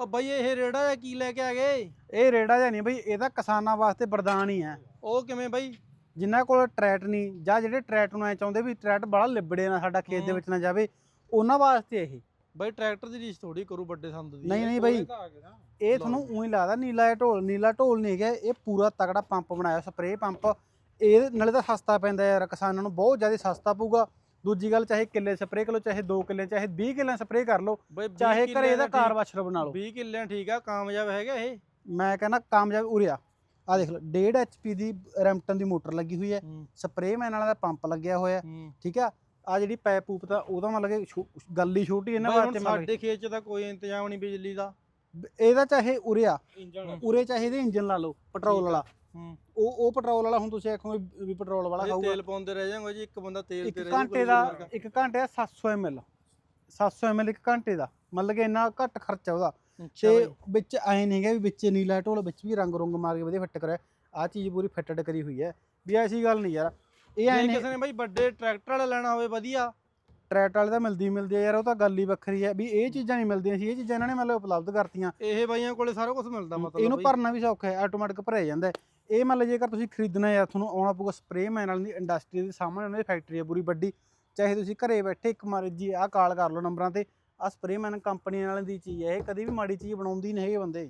ਉਹ ਬਈ ਇਹ ਰੇੜਾ ਜਿਹਾ ਕੀ ਲੈ ਕੇ ਆ ਗਏ? ਇਹ ਰੇੜਾ ਜਾਂ ਨਹੀਂ ਬਈ ਇਹ ਤਾਂ ਕਿਸਾਨਾਂ ਵਾਸਤੇ ਵਰਦਾਨ ਹੀ ਹੈ। ਉਹ ਕਿਵੇਂ ਬਈ? ਜਿਨ੍ਹਾਂ ਕੋਲ ਟਰੈਟ ਨਹੀਂ ਜਾਂ ਜਿਹੜੇ ਟਰੈਟ ਨੂੰ ਐ ਚਾਹੁੰਦੇ ਵੀ ਟਰੈਟ ਬੜਾ ਲਿਬੜੇ ਨਾ ਸਾਡਾ ਖੇਤ ਦੇ। ਵਿੱਚ ਨਾ ਜਾਵੇ ਉਹਨਾਂ ਵਾਸਤੇ ਇਹ। ਬਈ ਟਰੈਕਟਰ ਦੀ ਰੀਸ ਥੋੜੀ ਕਰੂ ਵੱਡੇ ਸੰਦ ਦੀ। ਨਹੀਂ ਨਹੀਂ ਬਈ ਇਹ ਤੁਹਾਨੂੰ ਉਹੀ ਲੱਗਦਾ ਨੀਲਾ ਢੋਲ ਨੀਲਾ ਢੋਲ ਨਹੀਂ ਹੈਗਾ ਇਹ ਪੂਰਾ ਤਕੜਾ ਪੰਪ ਬਣਾਇਆ ਸਪਰੇਅ ਪੰਪ। ਇਹ ਨਾਲੇ ਤਾਂ ਸਸਤਾ ਪੈਂਦਾ ਯਾਰ ਕਿਸਾਨਾਂ ਨੂੰ ਬਹੁਤ ਜ਼ਿਆਦਾ ਸਸਤਾ ਪਊਗਾ। ਦੂਜੀ ਗੱਲ ਚਾਹੇ ਕਿੱਲੇ ਸਪਰੇਅ ਕਰ ਲਓ ਚਾਹੇ 2 ਕਿੱਲੇ ਚਾਹੇ 20 ਕਿੱਲੇ ਸਪਰੇਅ ਕਰ ਲਓ ਬਈ ਵੀਹ ਚਾਹੇ ਘਰੇ ਕਿੱਲਿਆਂ ਇਹਦਾ ਠੀਕ- ਕਾਰ ਵਾਸ਼ਰ ਬਣਾ ਲਓ। 20 ਕਿੱਲਿਆਂ ਠੀਕ ਆ ਕਾਮਯਾਬ ਹੈਗਾ ਇਹ? ਮੈਂ ਕਹਿੰਦਾ ਕਾਮਯਾਬ ਉਰਿਆ ਆ। ਦੇਖ ਲਓ 1.5 ਐਚਪੀ ਦੀ ਰੈਂਪਟਨ ਦੀ ਮੋਟਰ ਲੱਗੀ ਹੋਈ ਹੈ। ਹੂੰ। ਸਪਰੇਅ ਮੈਨ ਵਾਲਾ ਦਾ ਪੰਪ ਲੱਗਿਆ ਹੋਇਆ ਹੂੰ। ਠੀਕ ਆ? ਆ ਜਿਹੜੀ ਪਾਈਪ ਪੂਪ ਤਾਂ ਉਹਦਾ ਮਤਲਬ ਕਿ ਛੋ- ਗੱਲ ਹੀ ਛੋਟੀ ਇਹਨਾਂ ਵਾਸਤੇ ਮਤਲਬ ਸਾਡੇ ਖੇਤ 'ਚ ਤਾਂ ਕੋਈ ਇੰਤਜ਼ਾਮ ਨਹੀਂ ਬਿਜਲੀ ਦਾ। ਕਿ ਇਹਦਾ ਚਾਹੇ ਉਰਿਆ ਇੰਜਣ। ਉਰੇ ਚਾਹੇ ਇਹਦੇ ਇੰਜਨ ਲਾ ਲਓ ਪੈਟਰੋਲ ਠੀਕ ਆ। ਵਾਲਾ। ਉਹ ਉਹ ਪੈਟਰੋਲ ਵਾਲਾ ਹੁਣ ਤੁਸੀਂ ਆਖੋਗੇ ਵੀ ਪੈਟਰੋਲ ਵਾਲਾ ਖਾਊਗਾ। ਤੇਲ ਪਾਉਂਦੇ ਰਹਿ ਜਾਵਾਂਗੇ ਜੀ ਇੱਕ ਬੰਦਾ ਤੇਲ ਇੱਕ ਤੇ ਰਹਿ ਘੰਟੇ ਦਾ ਇੱਕ ਘੰਟੇ ਦਾ 700 ml 700 ml ਇੱਕ ਘੰਟੇ ਦਾ। ਮਤਲਬ ਕਿ ਇੰਨਾ ਘੱਟ ਖਰਚਾ ਉਹਦਾ। ਤੇ ਵਿੱਚ ਐ ਨਹੀਂ ਹੈਗਾ ਵੀ ਵਿੱਚ ਨੀਲਾ ਢੋਲ ਵਿੱਚ ਵੀ ਰੰਗ ਰੁੰਗ ਮਾਰ ਕੇ ਵਧੀਆ ਫਿੱਟ ਕਰਿਆ। ਆ ਚੀਜ਼ ਪੂਰੀ ਫਿੱਟਡ ਕਰੀ ਹੋਈ ਹੈ। ਵੀ ਐਸੀ ਗੱਲ ਨਹੀਂ ਯਾਰ। ਇਹ ਐ ਨਹੀਂ ਕਿਸੇ ਨੇ ਬਈ ਵੱਡੇ ਟਰੈਕਟਰ ਵਾਲਾ ਲੈਣਾ ਹੋਵੇ ਵਧੀਆ। ਟਰੈਟ ਵਾਲੇ ਤਾਂ ਮਿਲਦੀ ਮਿਲਦੀ ਆ ਯਾਰ ਉਹ ਤਾਂ ਗੱਲ ਹੀ ਵੱਖਰੀ ਹੈ। ਵੀ ਇਹ ਚੀਜ਼ਾਂ ਨਹੀਂ ਮਿਲਦੀਆਂ ਸੀ ਇਹ ਚੀਜ਼ਾਂ ਇਹਨਾਂ ਨੇ ਮਤਲਬ ਉਪਲਬਧ ਕਰਤੀਆਂ। ਇਹ ਬਾਈਆਂ ਕੋਲੇ ਸਾਰਾ ਕੁਝ ਮਿਲਦਾ ਮਤਲਬ ਇਹਨੂੰ। ਭਰਨਾ ਵੀ ਸੌਖਾ ਹੈ ਆਟੋਮੈਟਿਕ ਭਰਿਆ ਜਾਂਦਾ। ਇਹ ਮੰਨ ਲਓ ਜੇਕਰ ਤੁਸੀਂ ਖਰੀਦਣਾ ਯਾਰ ਤੁਹਾਨੂੰ ਆਉਣਾ ਪਊਗਾ ਸਪਰੇਅ ਮੈਨ ਵਾਲੀ ਦੀ ਇੰਡਸਟਰੀ ਦੇ ਸਾਹਮਣੇ ਉਹਨਾਂ ਦੀ ਫੈਕਟਰੀ ਹੈ ਪੂਰੀ ਵੱਡੀ, ਚਾਹੇ ਤੁਸੀਂ ਘਰੇ ਬੈਠੇ ਇੱਕ ਮਾਰੇ ਜੀ, ਆਹ ਕਾਲ ਕਰ ਲਓ ਨੰਬਰਾਂ ਤੇ ਆ ਸਪਰੇਮੈਨ ਕੰਪਨੀ ਵਾਲਿਆਂ ਦੀ ਚੀਜ਼ ਹੈ, ਇਹ ਕਦੀ ਵੀ ਮਾੜੀ ਚੀਜ਼ ਬਣਾਉਂਦੀ ਨਹੀਂ ਹੈਗੇ ਬੰਦੇ।